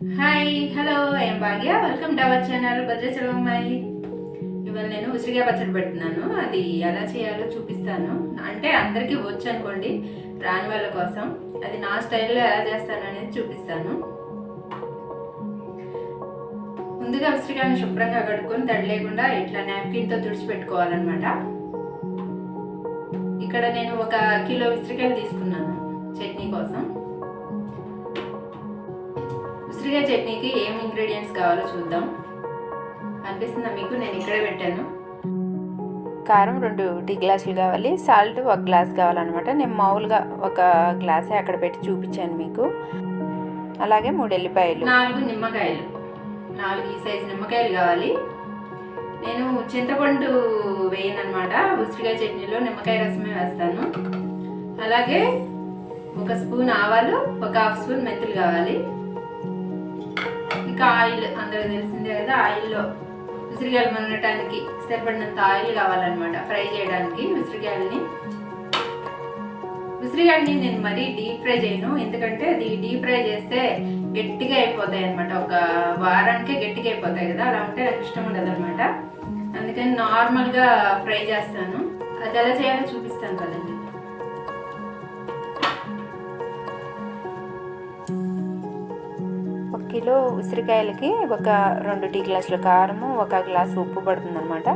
Hi hello ఏం Bhagya welcome to our channel Bhadrachalam అమ్మాయి ఇవాళ నేను ఉసిరిగా పచ్చడి పెడుతున్నాను. అది ఎలా చేయాలో చూపిస్తాను. అంటే అందరికీ వచ్చు అనుకోండి రాని వాళ్ళ కోసం. అది నా స్టైల్లో ఎలా చేస్తాను అనేది చూపిస్తాను. ముందుగా ఉసిరికాయని శుభ్రంగా కడుక్కొని తడి లేకుండా ఇట్లా నాప్కిన్తో తుడిచిపెట్టుకోవాలన్నమాట. ఇక్కడ నేను ఒక కిలో ఉసిరికాయలు తీసుకున్నాను చట్నీ కోసం. ఉసిరికాయ చట్నీకి ఏం ఇంగ్రీడియంట్స్ కావాలో చూద్దాం. అనిపిస్తుందా మీకు? నేను ఇక్కడే పెట్టాను. కారం రెండు టీ గ్లాసులు కావాలి. సాల్ట్ ఒక గ్లాస్ కావాలన్నమాట. నేను మామూలుగా ఒక గ్లాసే అక్కడ పెట్టి చూపించాను మీకు. అలాగే మూడు ఎల్లిపాయలు. నాలుగు నిమ్మకాయలు. నాలుగు ఈ సైజు నిమ్మకాయలు కావాలి. నేను చింతపండు వేయనమాట ఉసిరికాయ చట్నీలో నిమ్మకాయ రసమే వేస్తాను. అలాగే ఒక స్పూన్ ఆవాలు ఒక హాఫ్ స్పూన్ మెంతులు కావాలి. ఇంకా ఆయిల్ అందరూ తెలిసిందే కదా ఆయిల్లో ఉసిరికాయలు మనటానికి సరిపడినంత ఆయిల్ కావాలన్నమాట ఫ్రై చేయడానికి ఉసిరికాయలని ఉసిరికాయలని నేను మరీ డీప్ ఫ్రై చేయను ఎందుకంటే అది డీప్ ఫ్రై చేస్తే గట్టిగా అయిపోతాయి అనమాట ఒక వారానికే గట్టిగా అయిపోతాయి కదా అలా ఉంటే నాకు ఇష్టం ఉండదు అనమాట అందుకని నార్మల్గా ఫ్రై చేస్తాను. అది ఎలా చేయాలో చూపిస్తాను కదా. కిలో ఉసిరికాయలకి ఒక రెండు టీ గ్లాసుల కారము ఒక గ్లాస్ ఉప్పు పడుతుందన్నమాట.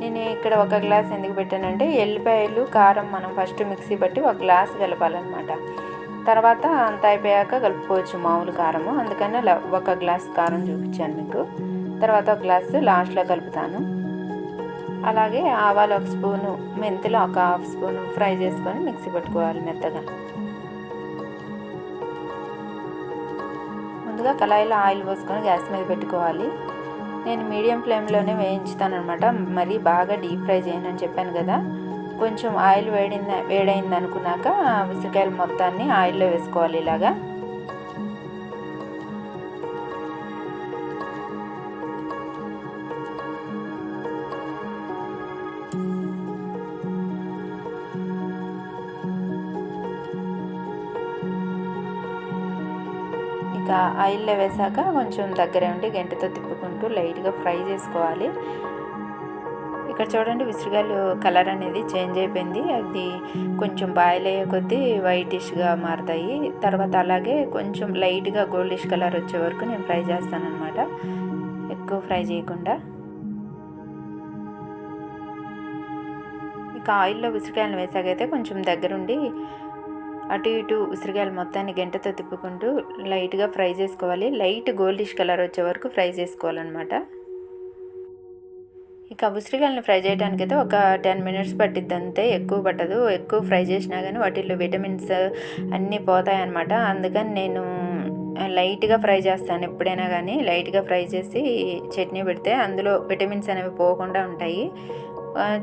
నేను ఇక్కడ ఒక గ్లాస్ ఎందుకు పెట్టానంటే ఎల్లిపాయలు కారం మనం ఫస్ట్ మిక్సీ పట్టి ఒక గ్లాస్ కలపాలన్నమాట. తర్వాత అంత అయిపోయాక కలుపుకోవచ్చు మామూలు కారము. అందుకని ఒక గ్లాస్ కారం చూపించాను మీకు. తర్వాత ఒక గ్లాసు లాస్ట్లో కలుపుతాను. అలాగే ఆవాలు ఒక స్పూను మెంతులు ఒక హాఫ్ స్పూను ఫ్రై చేసుకొని మిక్సీ పెట్టుకోవాలి మెత్తగా. ముందుగా కళాయిలో ఆయిల్ పోసుకొని గ్యాస్ మీద పెట్టుకోవాలి. నేను మీడియం ఫ్లేమ్లోనే వేయించుతానమాట మరి బాగా డీప్ ఫ్రై చేయనని చెప్పాను కదా. కొంచెం ఆయిల్ వేడింది వేడైంది అనుకున్నాక ఉసిరికాయలు మొత్తాన్ని ఆయిల్లో వేసుకోవాలి ఇలాగా. ఇంకా ఆయిల్లో వేసాక కొంచెం దగ్గర ఉండి గంటతో తిప్పుకుంటూ లైట్గా ఫ్రై చేసుకోవాలి. ఇక్కడ చూడండి విసిరిగాయలు కలర్ అనేది చేంజ్ అయిపోయింది. అది కొంచెం బాయిల్ అయ్యే కొద్దీ వైటిష్గా మారుతాయి. తర్వాత అలాగే కొంచెం లైట్గా గోల్డిష్ కలర్ వచ్చే వరకు నేను ఫ్రై చేస్తానన్నమాట. ఎక్కువ ఫ్రై చేయకుండా. ఇక ఆయిల్లో విసిరికాయలు వేసాకైతే కొంచెం దగ్గరుండి అటు ఇటు ఉసిరికాయలు మొత్తాన్ని గంటతో తిప్పుకుంటూ లైట్గా ఫ్రై చేసుకోవాలి. లైట్ గోల్డిష్ కలర్ వచ్చే వరకు ఫ్రై చేసుకోవాలన్నమాట. ఇక ఉసిరికాయలను ఫ్రై చేయడానికి అయితే ఒక టెన్ మినిట్స్ పట్టిద్ది అంతే. ఎక్కువ పట్టదు. ఎక్కువ ఫ్రై చేసినా కానీ వాటిల్లో విటమిన్స్ అన్నీ పోతాయన్నమాట. అందుకని నేను లైట్గా ఫ్రై చేస్తాను ఎప్పుడైనా కానీ లైట్గా ఫ్రై చేసి చట్నీ పెడితే అందులో విటమిన్స్ అనేవి పోకుండా ఉంటాయి.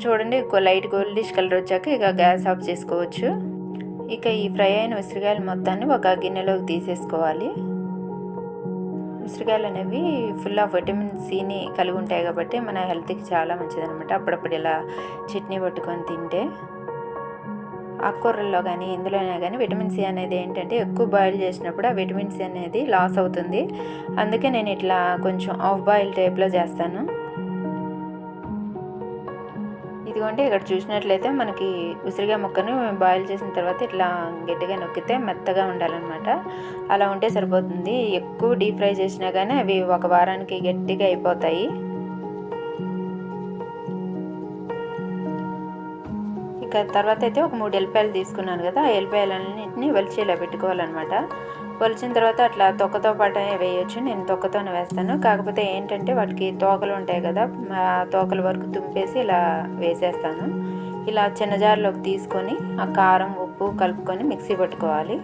చూడండి లైట్ గోల్డిష్ కలర్ వచ్చాక ఇక గ్యాస్ ఆఫ్ చేసుకోవచ్చు. ఇక ఈ ఫ్రై అయిన ఉసిరికాయలు మొత్తాన్ని ఒక గిన్నెలోకి తీసేసుకోవాలి. ఉసిరికాయలు అనేవి ఫుల్ ఆఫ్ విటమిన్ సిని కలిగి ఉంటాయి కాబట్టి మన హెల్త్కి చాలా మంచిదనమాట అప్పుడప్పుడు ఇలా చట్నీ పట్టుకొని తింటే ఆకుకూరల్లో కానీ ఇందులోనే కానీ విటమిన్ సి అనేది ఏంటంటే ఎక్కువ బాయిల్ చేసినప్పుడు ఆ విటమిన్ సి అనేది లాస్ అవుతుంది. అందుకే నేను ఇట్లా కొంచెం ఆఫ్ బాయిల్ టైప్లో చేస్తాను. ఇదిగోండి ఇక్కడ చూసినట్లయితే మనకి ఉసిరిగా ముక్కను బాయిల్ చేసిన తర్వాత ఇట్లా గట్టిగా నొక్కితే మెత్తగా ఉండాలన్నమాట. అలా ఉంటే సరిపోతుంది. ఎక్కువ డీప్ ఫ్రై చేసినా కానీ అవి ఒక వారానికి గట్టిగా అయిపోతాయి. ఇక తర్వాత అయితే ఒక మూడు ఎల్లిపాయలు తీసుకున్నాను కదా ఆ ఎల్లిపాయలన్నింటినీ వలిచి ఇలా పెట్టుకోవాలన్నమాట. పొలిచిన తర్వాత అట్లా తొక్కతో పాటు వేయొచ్చు. నేను తొక్కతోనే వేస్తాను. కాకపోతే ఏంటంటే వాటికి తోకలు ఉంటాయి కదా ఆ తోకల వరకు తుంపేసి ఇలా వేసేస్తాను. ఇలా చిన్న జార్లోకి తీసుకొని ఆ కారం ఉప్పు కలుపుకొని మిక్సీ పట్టుకోవాలి.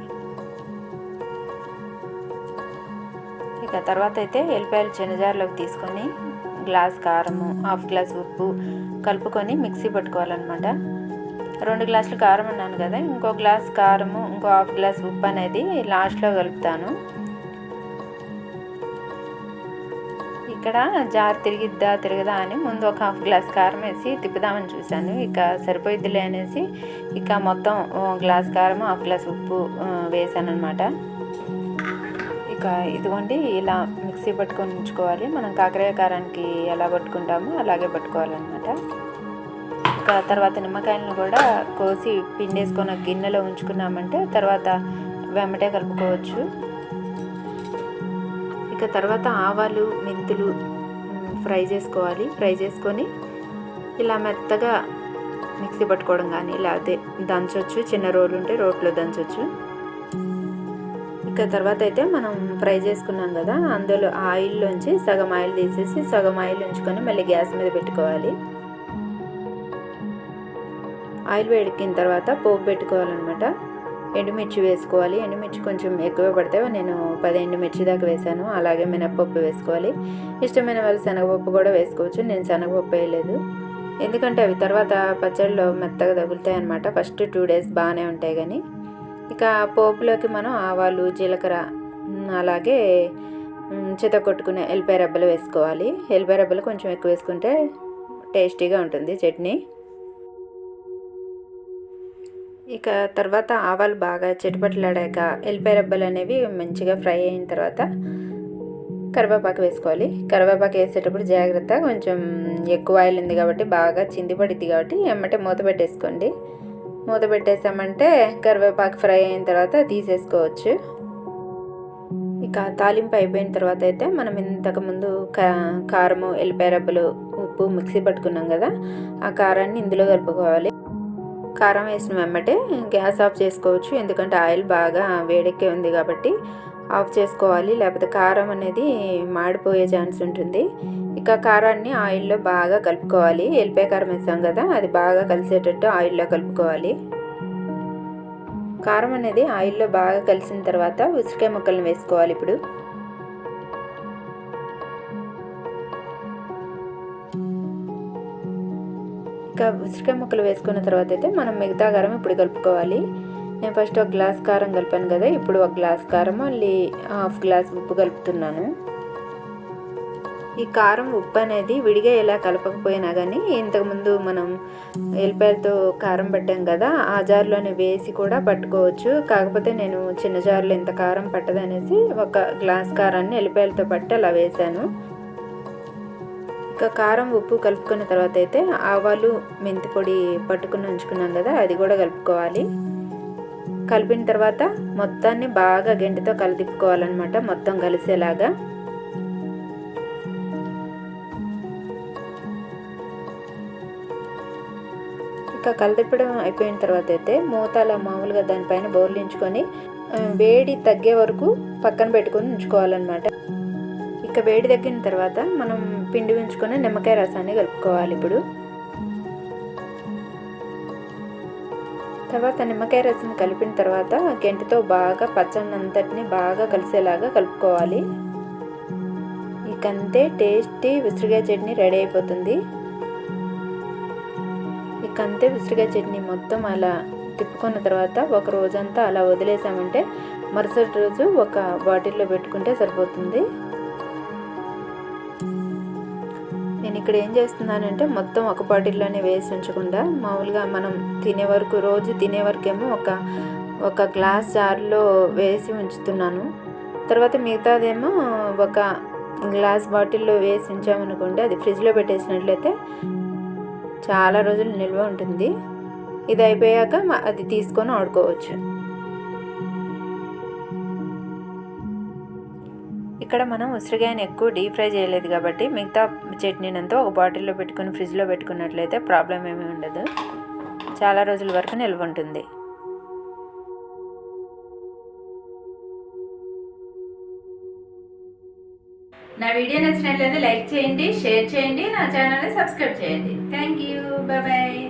ఇక తర్వాత అయితే ఎల్లిపాయలు చిన్న జార్లోకి తీసుకొని గ్లాస్ కారము హాఫ్ గ్లాస్ ఉప్పు కలుపుకొని మిక్సీ పట్టుకోవాలన్నమాట. రెండు గ్లాసులు కారం అన్నాను కదా ఇంకో గ్లాస్ కారము ఇంకో హాఫ్ గ్లాస్ ఉప్పు అనేది లాస్ట్లో కలుపుతాను. ఇక్కడ జార్ తిరిగిద్దా తిరగదా అని ముందు ఒక హాఫ్ గ్లాస్ కారం వేసి తిప్పుదామని చూశాను. ఇక సరిపోయిద్దిలే అనేసి ఇక మొత్తం గ్లాస్ కారం హాఫ్ గ్లాస్ ఉప్పు వేసాను అనమాట ఇక ఇదిగోండి ఇలా మిక్సీ పట్టుకొని ఉంచుకోవాలి. మనం కాకరకాయ కారానికి ఎలా పట్టుకుంటామో అలాగే పట్టుకోవాలన్నమాట. తర్వాత నిమ్మకాయలను కూడా కోసి పిండేసుకొని గిన్నెలో ఉంచుకున్నామంటే తర్వాత వెంబటే కలుపుకోవచ్చు. ఇక తర్వాత ఆవాలు మెంతులు ఫ్రై చేసుకోవాలి. ఫ్రై చేసుకొని ఇలా మెత్తగా మిక్సీ పట్టుకోవడం కానీ లేకపోతే దంచవచ్చు చిన్న రోలు ఉంటే రోట్లో దంచవచ్చు ఇక తర్వాత అయితే మనం ఫ్రై చేసుకున్నాం కదా అందులో ఆయిల్లోంచి సగం ఆయిల్ తీసేసి సగం ఆయిల్ ఉంచుకొని మళ్ళీ గ్యాస్ మీద పెట్టుకోవాలి. ఆయిల్ వేడికిన తర్వాత పోపు పెట్టుకోవాలన్నమాట. ఎండుమిర్చి వేసుకోవాలి. ఎండుమిర్చి కొంచెం ఎక్కువ పడితే నేను పది ఎండుమిర్చి దాకా వేసాను. అలాగే మినప్పప్పు వేసుకోవాలి. ఇష్టమైన వాళ్ళు శనగపప్పు కూడా వేసుకోవచ్చు. నేను శనగపప్పు వేయలేదు. ఎందుకంటే అవి తర్వాత పచ్చడిలో మెత్తగా తగులుతాయి అనమాట ఫస్ట్ టూ డేస్ బాగానే ఉంటాయి కానీ. ఇక పోపులోకి మనం ఆవాలు జీలకర్ర అలాగే చిత కొట్టుకునే ఎల్లిపాయ రబ్బలు వేసుకోవాలి. ఎల్లిపాయ రబ్బలు కొంచెం ఎక్కువ వేసుకుంటే టేస్టీగా ఉంటుంది చట్నీ. ఇక తర్వాత ఆవాలు బాగా చిటపట్లాడాక ఎల్లిపాయ రబ్బలు అనేవి మంచిగా ఫ్రై అయిన తర్వాత కరివేపాకు వేసుకోవాలి. కరివేపాకు వేసేటప్పుడు జాగ్రత్త కొంచెం ఎక్కువ ఆయిల్ ఉంది కాబట్టి బాగా చింది పడిద్ది కాబట్టి ఎమ్మటే మూత పెట్టేసుకోండి. మూత పెట్టేసామంటే కరివేపాకు ఫ్రై అయిన తర్వాత తీసేసుకోవచ్చు. ఇక తాలింపు అయిపోయిన తర్వాత అయితే మనం ఇంతకుముందు కా కారము ఎల్లిపాయ రబ్బలు ఉప్పు మిక్సీ పట్టుకున్నాం కదా ఆ కారాన్ని ఇందులో కలుపుకోవాలి. కారం వేసిన వెంబటే గ్యాస్ ఆఫ్ చేసుకోవచ్చు. ఎందుకంటే ఆయిల్ బాగా వేడెక్కే ఉంది కాబట్టి ఆఫ్ చేసుకోవాలి. లేకపోతే కారం అనేది మాడిపోయే ఛాన్స్ ఉంటుంది. ఇక కారాన్ని ఆయిల్లో బాగా కలుపుకోవాలి. ఎల్లిపాయ కారం వేసాం కదా అది బాగా కలిసేటట్టు ఆయిల్లో కలుపుకోవాలి. కారం అనేది ఆయిల్లో బాగా కలిసిన తర్వాత ఉసిరికాయ ముక్కలను వేసుకోవాలి ఇప్పుడు. ఇంకా ఉసిరికాయ ముక్కలు వేసుకున్న తర్వాత అయితే మనం మిగతా కారం ఇప్పుడు కలుపుకోవాలి. నేను ఫస్ట్ ఒక గ్లాస్ కారం కలిపాను కదా ఇప్పుడు ఒక గ్లాస్ కారం మళ్ళీ హాఫ్ గ్లాస్ ఉప్పు కలుపుతున్నాను. ఈ కారం ఉప్పు అనేది విడిగా ఎలా కలపకపోయినా కానీ ఇంతకుముందు మనం ఎల్లిపాయలతో కారం పట్టాం కదా ఆ జార్లోనే వేసి కూడా పట్టుకోవచ్చు. కాకపోతే నేను చిన్న జార్లో ఇంత కారం పట్టదనేసి ఒక గ్లాస్ కారాన్ని ఎల్లిపాయలతో పట్టి అలా వేశాను ఇంకా కారం ఉప్పు కలుపుకున్న తర్వాత అయితే ఆవాలు మెంతి పొడి పట్టుకుని ఉంచుకున్నాం కదా అది కూడా కలుపుకోవాలి. కలిపిన తర్వాత మొత్తాన్ని బాగా గెంటితో కలిదిప్పుకోవాలన్నమాట మొత్తం కలిసేలాగా. ఇంకా కలిదిప్పడం అయిపోయిన తర్వాత అయితే మూత అలా మామూలుగా దానిపైన బోర్లించుకొని వేడి తగ్గే వరకు పక్కన పెట్టుకొని ఉంచుకోవాలన్నమాట. ఇక వేడి తగ్గిన తర్వాత మనం పిండి ఉంచుకొని నిమ్మకాయ రసాన్ని కలుపుకోవాలి ఇప్పుడు. తర్వాత నిమ్మకాయ రసం కలిపిన తర్వాత గెంటితో బాగా పచ్చడి అంతటిని బాగా కలిసేలాగా కలుపుకోవాలి. ఇకంతే టేస్టీ విసిరికాయ చట్నీ రెడీ అయిపోతుంది. ఇకంతే విసిరికాయ చట్నీ మొత్తం అలా తిప్పుకున్న తర్వాత ఒక రోజంతా అలా వదిలేసామంటే మరుసటి రోజు ఒక బాటిల్లో పెట్టుకుంటే సరిపోతుంది. నేను ఇక్కడ ఏం చేస్తున్నానంటే మొత్తం ఒక బాటిల్లోనే వేసి ఉంచకుండా మామూలుగా మనం తినే వరకు రోజు తినే వరకేమో ఒక ఒక గ్లాస్ జార్లో వేసి ఉంచుతున్నాను. తర్వాత మిగతాదేమో ఒక గ్లాస్ బాటిల్లో వేసి ఉంచామనుకోండి అది ఫ్రిడ్జ్లో పెట్టేసినట్లయితే చాలా రోజులు నిల్వ ఉంటుంది. ఇది అయిపోయాక అది తీసుకొని ఆడుకోవచ్చు. ఇక్కడ మనం ఉసిరికాయని ఎక్కువ డీప్ ఫ్రై చేయలేదు కాబట్టి మిగతా చట్నీనంతా ఒక బాటిల్లో పెట్టుకుని ఫ్రిడ్జ్లో పెట్టుకున్నట్లయితే ప్రాబ్లం ఏమీ ఉండదు. చాలా రోజుల వరకు నిల్వ ఉంటుంది. నా వీడియో నచ్చినట్లయితే లైక్ చేయండి షేర్ చేయండి నా ఛానల్ని సబ్స్క్రైబ్ చేయండి. Thank you. బాయ్.